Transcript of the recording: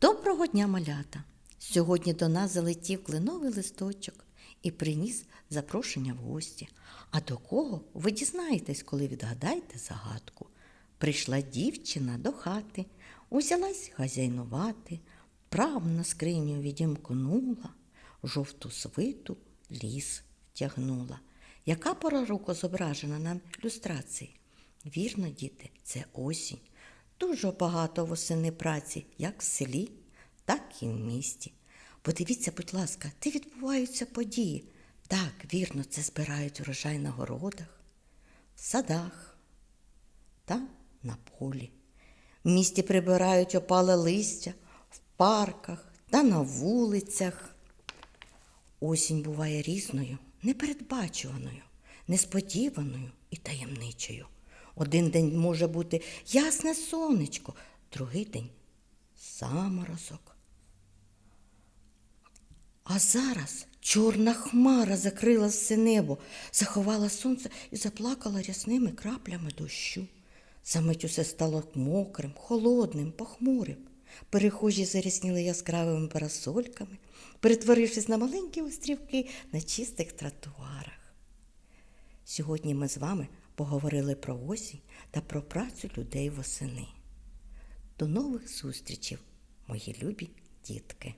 Доброго дня, малята! Сьогодні до нас залетів кленовий листочок і приніс запрошення в гості. А до кого ви дізнаєтесь, коли відгадаєте загадку? Прийшла дівчина до хати, узялась хазяйнувати, прав на скриню відімкнула, жовту свиту ліс втягнула. Яка пора року зображена на ілюстрації? Вірно, діти, це осінь. Дуже багато восени праці, як в селі, так і в місті. Подивіться, будь ласка, де відбуваються події. Так, вірно, це збирають урожай на городах, в садах та на полі. В місті прибирають опале листя в парках та на вулицях. Осінь буває різною, непередбачуваною, несподіваною і таємничою. Один день може бути ясне сонечко, другий день заморозок. А зараз чорна хмара закрила все небо, заховала сонце і заплакала рясними краплями дощу. Замить усе стало мокрим, холодним, похмурим. Перехожі зарясніли яскравими парасольками, перетворившись на маленькі острівки на чистих тротуарах. Сьогодні ми з вами поговорили про осінь та про працю людей восени. До нових зустрічей, мої любі дітки!